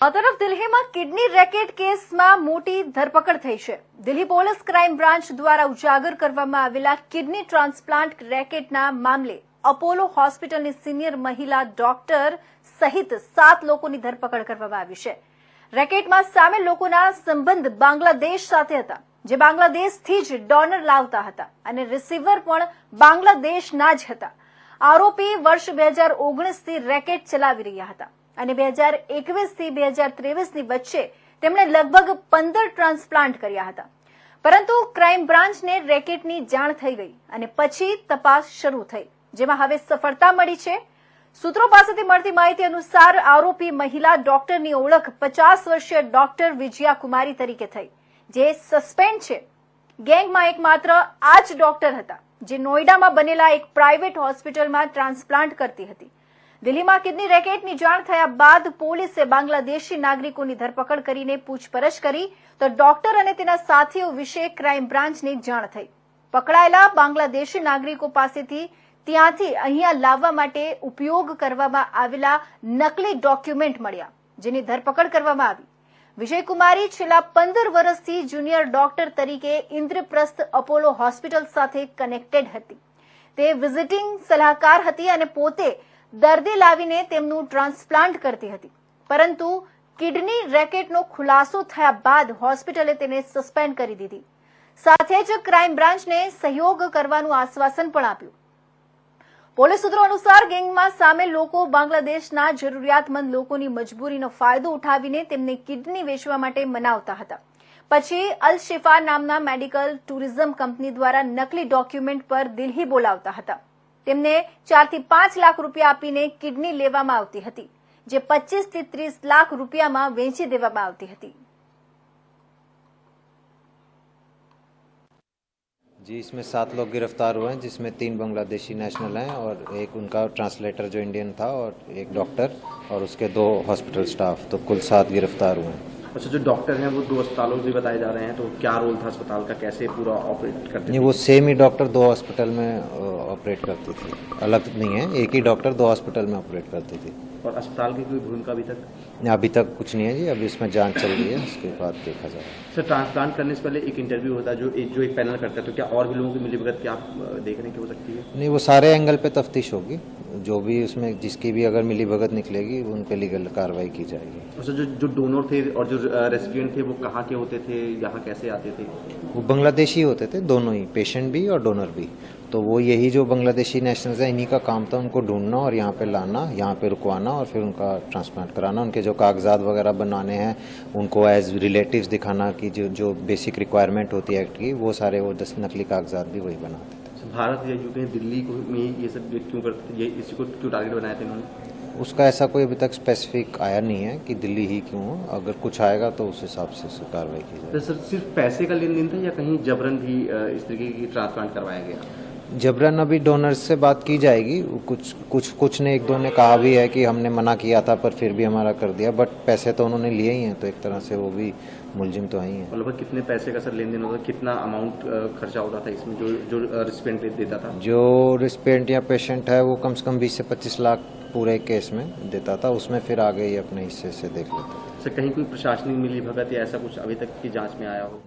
આ તરફ દિલ્હીમાં કિડની રેકેટ કેસમાં મોટી ધરપકડ થઈ છે. દિલ્હી પોલીસ ક્રાઇમ બ્રાન્ચ દ્વારા ઉજાગર કરવામાં આવેલા કિડની ટ્રાન્સપ્લાન્ટ રેકેટના મામલે અપોલો હોસ્પિટલની સિનિયર મહિલા ડોક્ટર સહિત સાત લોકોની ધરપકડ કરવામાં આવી છે. રેકેટમાં સામેલ લોકોના સંબંધ બાંગ્લાદેશ સાથે હતા, જે બાંગ્લાદેશથી જ ડોનર લાવતા હતા અને રિસીવર પણ બાંગ્લાદેશના જ હતા. આરોપી વર્ષ બે હજાર ઓગણીસથી રેકેટ ચલાવી રહ્યા હતા. અને બે હજાર એકવીસથી બે હજાર ત્રેવીસની વચ્ચે તેમણે લગભગ પંદર ટ્રાન્સપ્લાન્ટ કર્યા હતા. પરંતુ ક્રાઇમ બ્રાન્ચને રેકેટની જાણ થઈ ગઈ અને પછી તપાસ શરૂ થઈ, જેમાં હવે સફળતા મળી છે. સૂત્રો પાસેથી મળતી માહિતી અનુસાર આરોપી મહિલા ડોક્ટરની ઓળખ પચાસ વર્ષીય ડોક્ટર વિજયા કુમારી તરીકે થઈ, જે સસ્પેન્ડ છે. ગેંગમાં એકમાત્ર આ જ ડોક્ટર હતા, જે નોઈડામાં બનેલા એક પ્રાઇવેટ હોસ્પિટલમાં ટ્રાન્સપ્લાન્ટ કરતી હતી. દિલ્હીમાં કિડની રેકેટની જાણ થયા બાદ પોલીસે બાંગ્લાદેશી નાગરિકોની ધરપકડ કરીને પૂછપરછ કરી તો ડોક્ટર અને તેના સાથીઓ વિશે ક્રાઇમ બ્રાન્ચને જાણ થઈ. પકડાયેલા બાંગ્લાદેશી નાગરિકો પાસેથી ત્યાંથી અહીંયા લાવવા માટે ઉપયોગ કરવામાં આવેલા નકલી ડોક્યુમેન્ટ મળ્યા, જેની ધરપકડ કરવામાં આવી. વિજયકુમારી છેલ્લા પંદર વર્ષથી જુનિયર ડોક્ટર તરીકે ઇન્દ્રપ્રસ્થ અપોલો હોસ્પિટલ સાથે કનેક્ટેડ હતી. તે વિઝિટિંગ સલાહકાર હતી અને પોતે દર્દી લાવીને તેમનું ટ્રાન્સપ્લાન્ટ કરતી હતી. પરંતુ કિડની રેકેટનો ખુલાસો થયા બાદ હોસ્પિટલે તેને સસ્પેન્ડ કરી દીધી. સાથે જ ક્રાઇમ બ્રાન્ચને સહયોગ કરવાનું આશ્વાસન પણ આપ્યું. પોલીસ સૂત્રો અનુસાર ગેંગમાં સામેલ લોકો બાંગ્લાદેશના જરૂરિયાતમંદ લોકોની મજબૂરીનો ફાયદો ઉઠાવીને તેમને કિડની વેચવા માટે મનાવતા હતા. પછી અલ શિફા નામના મેડિકલ ટુરિઝમ કંપની દ્વારા નકલી ડોક્યુમેન્ટ પર દિલ્હી બોલાવતા હતા. તેમને ચારથી પાંચ લાખ રૂપિયા આપીને કિડની લેવામાં આવતી હતી જે પચીસ થી ત્રીસ લાખ રૂપિયામાં વેચી દેવામાં આવતી હતી जी इसमें सात लोग गिरफ्तार हुए हैं जिसमें तीन बांग्लादेशी नेशनल हैं और एक उनका ट्रांसलेटर जो इंडियन था और एक डॉक्टर और उसके दो हॉस्पिटल स्टाफ तो कुल सात गिरफ्तार हुए हैं अच्छा जो डॉक्टर हैं वो दो अस्पतालों से बताए जा रहे हैं तो क्या रोल था अस्पताल का? कैसे पूरा ऑपरेट करते नहीं वो सेम ही डॉक्टर दो हॉस्पिटल में ऑपरेट करती थी। अलग नहीं है एक ही डॉक्टर दो हॉस्पिटल में ऑपरेट करती थी। और अस्पताल की कोई भूमिका अभी तक? अभी तक कुछ नहीं है जी अभी इसमें जाँच चल रही है उसके बाद देखा जाएगा सर ट्रांसप्लांट करने से पहले एक इंटरव्यू होता है जो एक जो एक पैनल करता है तो क्या और भी लोगों की मिली भगत क्या आप देख रहे हैं कि हो सकती है? नहीं वो सारे एंगल पे तफ्तीश होगी। जो भी उसमें जिसकी भी अगर मिली भगत निकलेगी उन पर लीगल कार्रवाई की जाएगी। अच्छा जो जो डोनर थे और जो रेसिपिएंट थे वो कहाँ के होते थे यहाँ कैसे आते थे? वो बांग्लादेशी होते थे दोनों ही पेशेंट भी और डोनर भी। तो वो यही जो बांग्लादेशी नेशनल्स हैं इन्हीं का काम था उनको ढूंढना और यहाँ पे लाना यहाँ पे रुकवाना और फिर उनका ट्रांसप्लांट कराना। उनके जो कागजात वगैरह बनाने हैं उनको एज रिलेटिव्स दिखाना कि जो जो बेसिक रिक्वायरमेंट होती है एक्ट की वो सारे वो दस नकली कागजात भी वही बनाते अच्छा, भारत या यूके दिल्ली को में ये सब क्यों करते थे? ये इसी को क्यों टारगेट बनाए थे इन्होंने? उसका ऐसा कोई अभी तक स्पेसिफिक आया नहीं है कि दिल्ली ही क्यों हो अगर कुछ आएगा तो उस हिसाब से कार्रवाई की जाए तो सर सिर्फ़ पैसे का लेन देन था या कहीं जबरन भी इस तरीके की ट्रांसप्लांट करवाया गया? जबरन अभी डोनर्स से बात की जाएगी। कुछ कुछ कुछ ने एक दो ने कहा भी है कि हमने मना किया था पर फिर भी हमारा कर दिया बट पैसे तो उन्होंने लिए ही हैं तो एक तरह से वो भी मुलजिम तो ही हैं लगभग कितने पैसे का सर लेन देन होता कितना अमाउंट खर्चा होता था इसमें? जो जो रिस्पेंट देता था? जो रिस्पेंट या पेशेंट है वो कम से कम बीस से पच्चीस लाख पूरे केस में देता था। उसमें फिर आगे ही अपने हिस्से से देख लेते थे। सर कहीं कोई प्रशासनिक मिली भगत या ऐसा कुछ अभी तक की जाँच में आया हो?